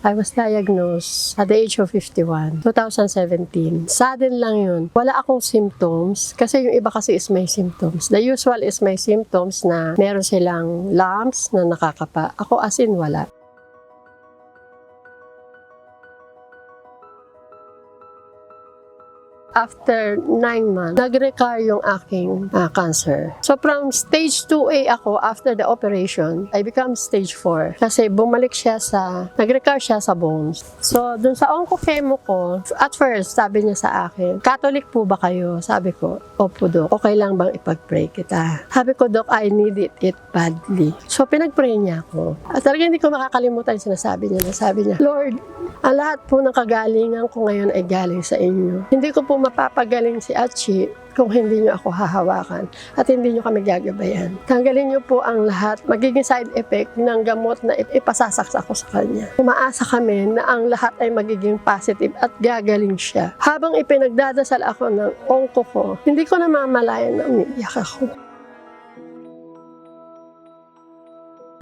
I was diagnosed at the age of 51, 2017. Sudden lang yun. Wala akong symptoms kasi yung iba kasi is may symptoms. The usual is may symptoms na meron silang lumps na nakakapa. Ako as in wala. After nine months, nag-recur yung aking ah, cancer. So from stage 2A ako, after the operation, I become stage 4. Kasi bumalik siya sa, nag-recur siya sa bones. So dun sa onco-chemo ko, at first, sabi niya sa akin, Catholic po ba kayo? Sabi ko, opo dok, okay lang bang ipag-pray kita? Sabi ko, dok, I need it, it badly. So pinag-pray niya ako. At talaga hindi ko makakalimutan yung sinasabi niya. Sabi niya, Lord, ang lahat po ng kagalingan ko ngayon ay galing sa inyo. Hindi ko po mapapagaling si Achi kung hindi niyo ako hahawakan at hindi niyo kami gagabayan. Tanggalin niyo po ang lahat, magiging side effect ng gamot na ip- ipasasaksa ko sa kanya. Umaasa kami na ang lahat ay magiging positive at gagaling siya. Habang ipinagdadasal ako ng ongko ko, hindi ko namamalayan na umiiyak ako.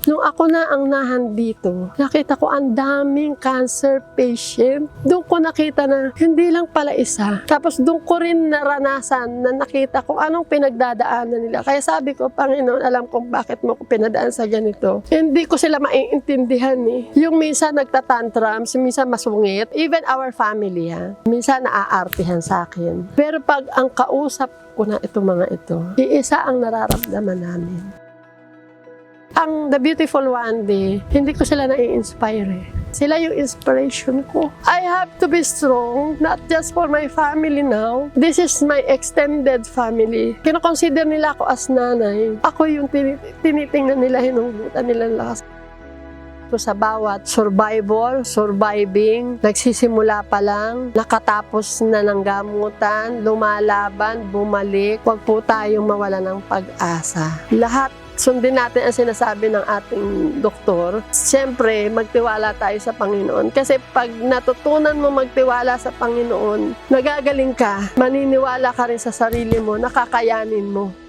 Nung ako na ang nahan dito, nakita ko ang daming cancer patient. Doon ko nakita na hindi lang pala isa. Tapos doon ko rin naranasan na nakita kung anong pinagdadaanan nila. Kaya sabi ko, Panginoon, alam kong bakit mo ko pinadaan sa ganito. Hindi ko sila maiintindihan eh. Yung minsan nagtatantrums, minsan masungit. Even our family, ha? minsan naaartihan sa akin. Pero pag ang kausap ko na itong mga ito, iisa ang nararamdaman namin ang The Beautiful One Day, hindi ko sila nai-inspire eh. Sila yung inspiration ko. I have to be strong, not just for my family now. This is my extended family. Kinoconsider nila ako as nanay. Ako yung tini- tinitingnan nila, hinunggutan nila lakas ko sa bawat survival, surviving, nagsisimula pa lang, nakatapos na ng gamutan, lumalaban, bumalik, huwag po tayong mawala ng pag-asa. Lahat sundin natin ang sinasabi ng ating doktor. Siyempre, magtiwala tayo sa Panginoon. Kasi pag natutunan mo magtiwala sa Panginoon, nagagaling ka, maniniwala ka rin sa sarili mo, nakakayanin mo.